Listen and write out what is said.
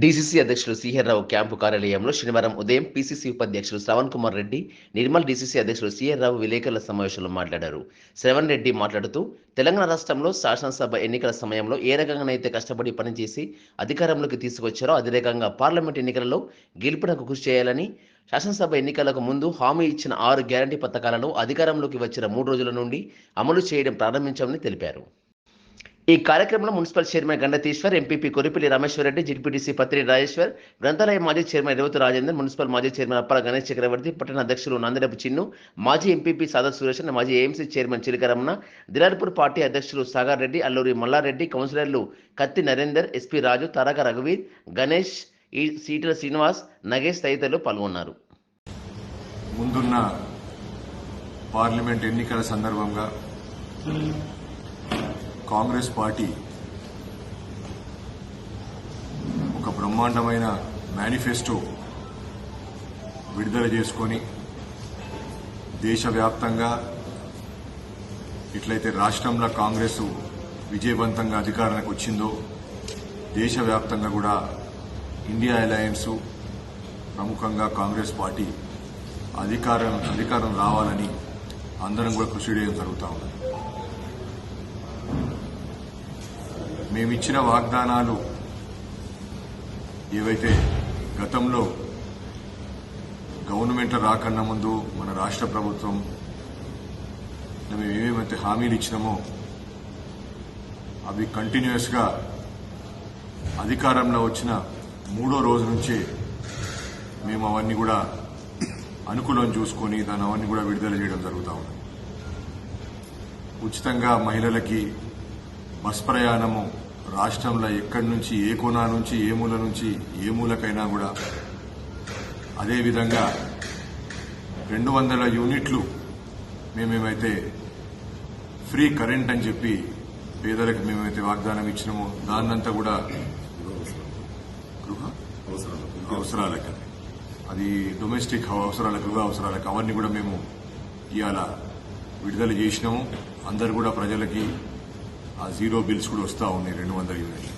DCC అధ్యక్షులు CH రావు camp కార్యాలయంలో శనివారం ఉదయం పీసీసీ ఉపాధ్యక్షులు శ్రవణ్ కుమార్ రెడ్డి నిర్మల్ డీసీసీ అధ్యక్షులు సిఆర్ రావు విలేకరుల సమావేశంలో మాట్లాడారు. శ్రవణ్ రెడ్డి మాట్లాడుతూ తెలంగాణ రాష్ట్రంలో శాసనసభ ఎన్నికల సమయంలో ఏ రకంగానైతే కష్టపడి పనిచేసి అధికారంలోకి తీసుకొచ్చారో అదే రకంగా పార్లమెంట్ ఎన్నికలలో గెలుపునకు కృషి చేయాలని శాసనసభ ఎన్నికలకు ముందు హామీ ఇచ్చిన ఆరు గ్యారంటీ పథకాలను అధికారంలోకి వచ్చిన మూడు రోజుల నుండి అమలు చేయడం ప్రారంభించామని తెలిపారు. ఈ కార్యక్రమంలో municipal chairman Gandatishwar MPP Koripilli Reddy ZPTC Patri Rajeshwar గ్రంథాలయ మాజీ చైర్మన్ రేవతి రాజేందర్ మున్సిపల్ మాజీ చైర్మన్ అప్పల గణేష్ చక్రవర్తి పట్టణ అధ్యక్షులు నందడపు చిన్ను మాజీ ఎంపీపీ సాదా సురేష్ మాజీ AMC chairman Chilakaramana Dilarpur party అధ్యక్షులు సాగర్ రెడ్డి అల్లూరి మల్లారెడ్డి కౌన్సిలర్లు కత్తి నరేందర్ ఎస్పీ రాజు తారక రఘువీర్ గణేష్ ఈ సీటల శ్రీనివాస్ నగేష్ తదితరులు పాల్గొన్నారు. ముందున్న పార్లమెంట్ ఎన్నికల సందర్భంగా కాంగ్రెస్ పార్టీ ఒక బ్రహ్మాండమైన మేనిఫెస్టో విడుదల చేసుకొని దేశవ్యాప్తంగా ఎట్లయితే రాష్ట్రంలో కాంగ్రెస్ విజయవంతంగా అధికారానికి వచ్చిందో దేశవ్యాప్తంగా కూడా ఇండియా అలయన్స్ ప్రముఖంగా కాంగ్రెస్ పార్టీ అధికారం అధికారం రావాలని అందరం కూడా కృషి చేయడం జరుగుతూ ఉంది మేమిచ్చిన వాగ్దానాలు ఏవైతే గతంలో గవర్నమెంట్ రాకన్నా ముందు మన రాష్ట్ర ప్రభుత్వం మేము ఏమేమైతే హామీలు ఇచ్చినామో అవి కంటిన్యూస్గా అధికారంలో వచ్చిన మూడో రోజు నుంచి మేము అవన్నీ కూడా అనుకూలం చూసుకొని దాని అవన్నీ కూడా విడుదల చేయడం జరుగుతూ ఉంది. ఉచితంగా మహిళలకి బస్ ప్రయాణము రాష్ట్రంలో ఎక్కడి నుంచి ఏ కోనా నుంచి ఏ మూల నుంచి ఏ మూలకైనా కూడా అదేవిధంగా రెండు వందల యూనిట్లు మేమేమైతే ఫ్రీ కరెంట్ అని చెప్పి పేదలకు మేమైతే వాగ్దానం ఇచ్చినామో దాన్నంతా కూడా గృహ? అవసరాలకు. అది డొమెస్టిక్ అవసరాలకు గృహ అవసరాలకు అవన్నీ కూడా మేము ఇవాళ విడుదల చేసినాము. అందరు కూడా ప్రజలకి ఆ జీరో బిల్స్ కూడా వస్తూ ఉన్నాయి రెండు వందల యూనిట్లు.